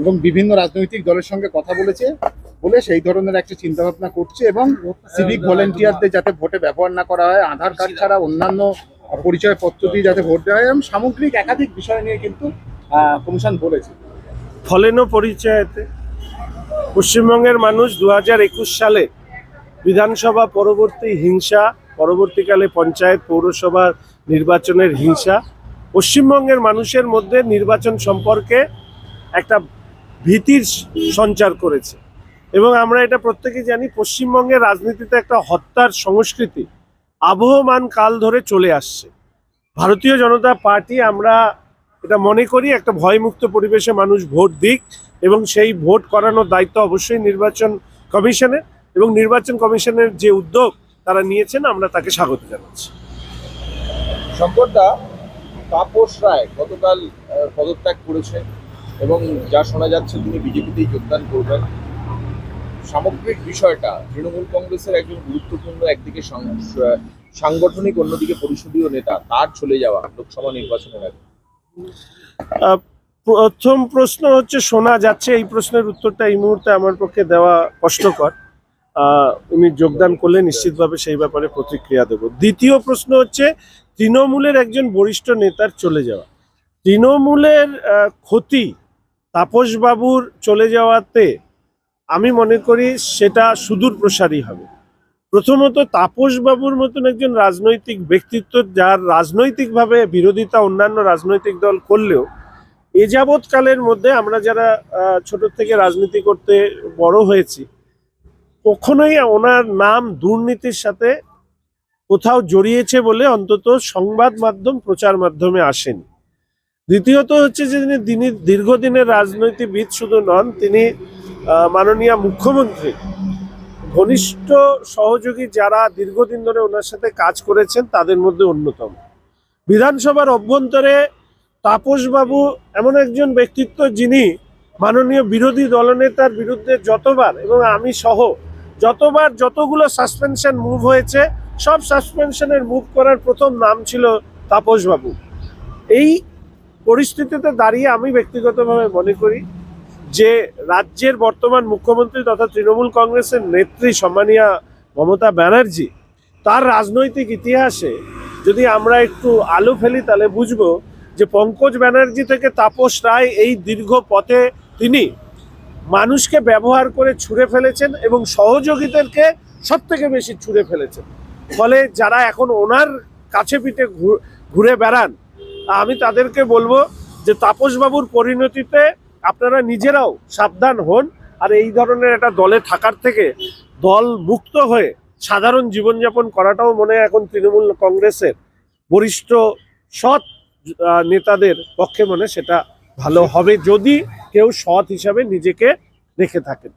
এবং বিভিন্ন রাজনৈতিক দলের সঙ্গে কথা বলেছে, বলে সেই ধরনের একটা চিন্তা ভাবনা করছে এবং সিভিক ভলেন্টিয়ারদের যাতে ভোটে ব্যবহার না করা হয়, আধার কার্ড ছাড়া অন্যান্য পরিচয় পত্র দিয়ে যাতে ভোট দেওয়া হয় এবং সামগ্রিক একাধিক বিষয় নিয়ে কিন্তু কমিশন বলেছে। ফলেন পরিচয়তে। পশ্চিমবঙ্গের মানুষ দু হাজার একুশ সালে বিধানসভা পরবর্তী হিংসা, পরবর্তীকালে পঞ্চায়েত পৌরসভা নির্বাচনের হিংসা, পশ্চিমবঙ্গের মানুষের মধ্যে নির্বাচন সম্পর্কে একটা ভীতির সঞ্চার করেছে। এবং আমরা এটা প্রত্যেকেই জানি, পশ্চিমবঙ্গের রাজনীতিতে একটা হত্যার সংস্কৃতি আবহমান কাল ধরে চলে আসছে। ভারতীয় জনতা পার্টি আমরা এটা মনে করি একটা ভয়মুক্ত পরিবেশে মানুষ ভোট দিক এবং সেই ভোট করানোর দায়িত্ব অবশ্যই নির্বাচন কমিশনের এবং নির্বাচন কমিশনের যে উদ্যোগ তারা নিয়েছেন, আমরা তাকে স্বাগত জানাচ্ছি। সম্পদটা তাপস রায় গতকাল পদত্যাগ করেছেন এবং যা শোনা যাচ্ছে, তিনি বিজেপিতেই যোগদান করবেন। সামগ্রিক বিষয়টা, তৃণমূল কংগ্রেসের একজন গুরুত্বপূর্ণ একদিকে সাংগঠনিক, অন্যদিকে পরিষদীয় নেতা, তার চলে যাওয়া লোকসভা নির্বাচনের আগে। প্রথম প্রশ্ন হচ্ছে, শোনা যাচ্ছে এই প্রশ্নের উত্তরটা এই মুহূর্তে আমার পক্ষে দেওয়া কষ্টকর। উনি যোগদান করলে নিশ্চিতভাবে সেই ব্যাপারে প্রতিক্রিয়া দেব। দ্বিতীয় প্রশ্ন হচ্ছে, তৃণমূলের একজন বরিষ্ঠ নেতার চলে যাওয়া। তৃণমূলের ক্ষতি তাপসবাবুর চলে যাওয়াতে আমি মনে করি সেটা সুদূর প্রসারী হবে। প্রথমত তাপসবাবুর মতন একজন রাজনৈতিক ব্যক্তিত্ব যার রাজনৈতিকভাবে বিরোধিতা অন্যান্য রাজনৈতিক দল করলেও এ যাবৎকালের মধ্যে আমরা যারা ছোট থেকে রাজনীতি করতে বড় হয়েছি, কখনোই ওনার নাম দুর্নীতির সাথে কোথাও জড়িয়েছে বলে অন্তত সংবাদ মাধ্যম প্রচার মাধ্যমে আসেনি। দ্বিতীয়ত হচ্ছে যে তিনি তিনি দীর্ঘদিনের রাজনীতিবিদ শুধু নন, তিনি মাননীয় মুখ্যমন্ত্রী। ঘনিষ্ঠ সহযোগী যারা দীর্ঘদিন ধরে ওনার সাথে কাজ করেছেন, তাদের মধ্যে অন্যতম। বিধানসভার অভ্যন্তরে তাপসবাবু এমন একজন ব্যক্তিত্ব যিনি মাননীয় বিরোধী দলনেতার বিরুদ্ধে যতবার এবং আমি সহ যতবার যতগুলো সাসপেনশন মুভ হয়েছে, সব সাসপেনশনের মুভ করার প্রথম নাম ছিল তাপসবাবু। এই পরিস্থিতিতে দাঁড়িয়ে আমি ব্যক্তিগতভাবে মনে করি যে রাজ্যের বর্তমান মুখ্যমন্ত্রী তথা তৃণমূল কংগ্রেসের নেত্রী সম্মানিয়া মমতা ব্যানার্জি, তার রাজনৈতিক ইতিহাসে যদি আমরা একটু আলো ফেলি তাহলে বুঝব যে পঙ্কজ ব্যানার্জি থেকে তাপস রায় এই দীর্ঘ পথে তিনি মানুষকে ব্যবহার করে ছুঁড়ে ফেলেছেন এবং সহযোগীদেরকে সব থেকে বেশি ছুঁড়ে ফেলেছেন। ফলে যারা এখন ওনার কাছে পিঠে ঘুরে বেড়ান আমি তাদেরকে বলব যে তাপসবাবুর পরিণতিতে আপনারা নিজেরাও সাবধান হন আর এই ধরনের একটা দলে থাকার থেকে দল মুক্ত হয়ে সাধারণ জীবনযাপন করাটাও মনে হয় এখন তৃণমূল কংগ্রেসের বরিষ্ঠ সৎ নেতাদের পক্ষে মনে সেটা ভালো হবে যদি কেউ সৎ হিসাবে নিজেকে রেখে থাকেন।